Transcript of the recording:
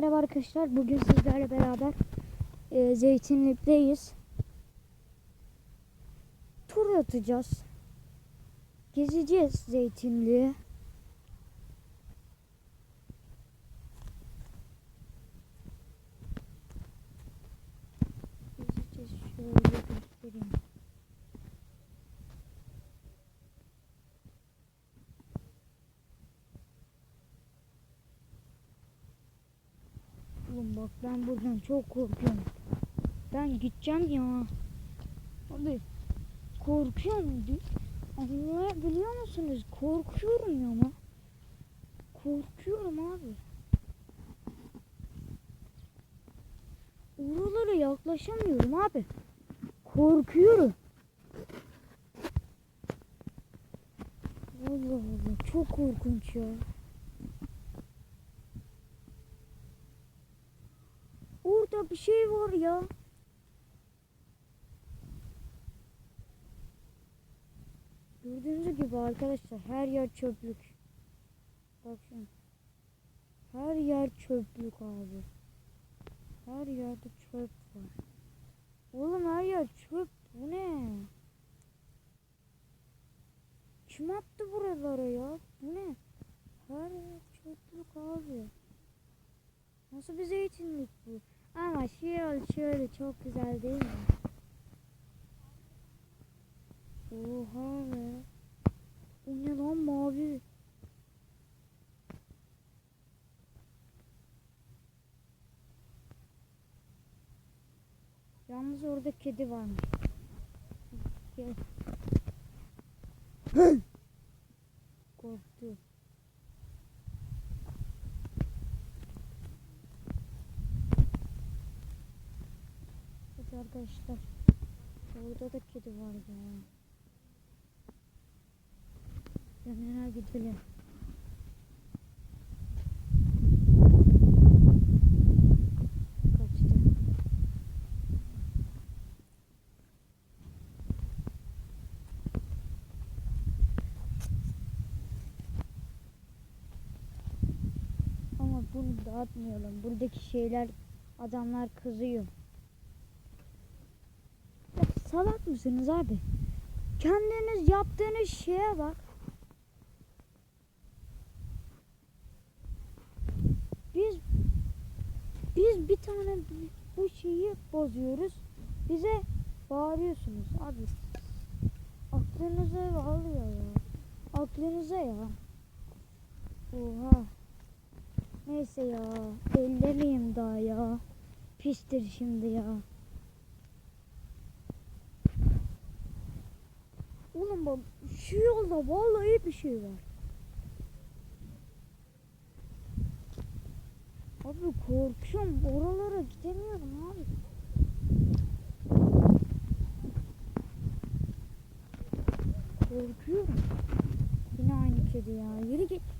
merhaba arkadaşlar. Bugün sizlerle beraber e, Zeytinlik'teyiz. Tur atacağız. Gezeceğiz Zeytinliği. Gezeceğiz şöyle göstereyim. Oğlum bak ben buradan çok korkuyorum. Ben gideceğim ya. Abi korkuyorum. Anlayabiliyor musunuz? Korkuyorum ya ama. Korkuyorum abi. Oralara yaklaşamıyorum abi. Korkuyorum. Allah Allah çok korkunç ya. Orada bir şey var ya. Gördüğünüz gibi arkadaşlar her yer çöplük. Bak şimdi. Her yer çöplük abi. Her yerde çöp var. Oğlum her yer çöp. Bu ne? Kim attı buralara ya? Bu ne? Her yer çöplük abi. Nasıl bir zeytinlik bu? Çok güzel değil mi? Oha be. O ne lan mavi? Yalnız orada kedi varmış. Gel. arkadaşlar. Orada da kedi var ya. Yanına gidelim. Bunu dağıtmayalım. Buradaki şeyler adamlar kızıyor. Salak mısınız abi? Kendiniz yaptığınız şeye bak. Biz biz bir tane bu şeyi bozuyoruz. Bize bağırıyorsunuz abi. Aklınıza bağlıyor ya. Aklınıza ya. Oha. Neyse ya. Ellemeyeyim daha ya. Pistir şimdi ya. Oğlum bak şu yolda vallahi bir şey var. Abi korkuyorum. Oralara gidemiyorum abi. Korkuyorum. Yine aynı kedi ya. Yürü git.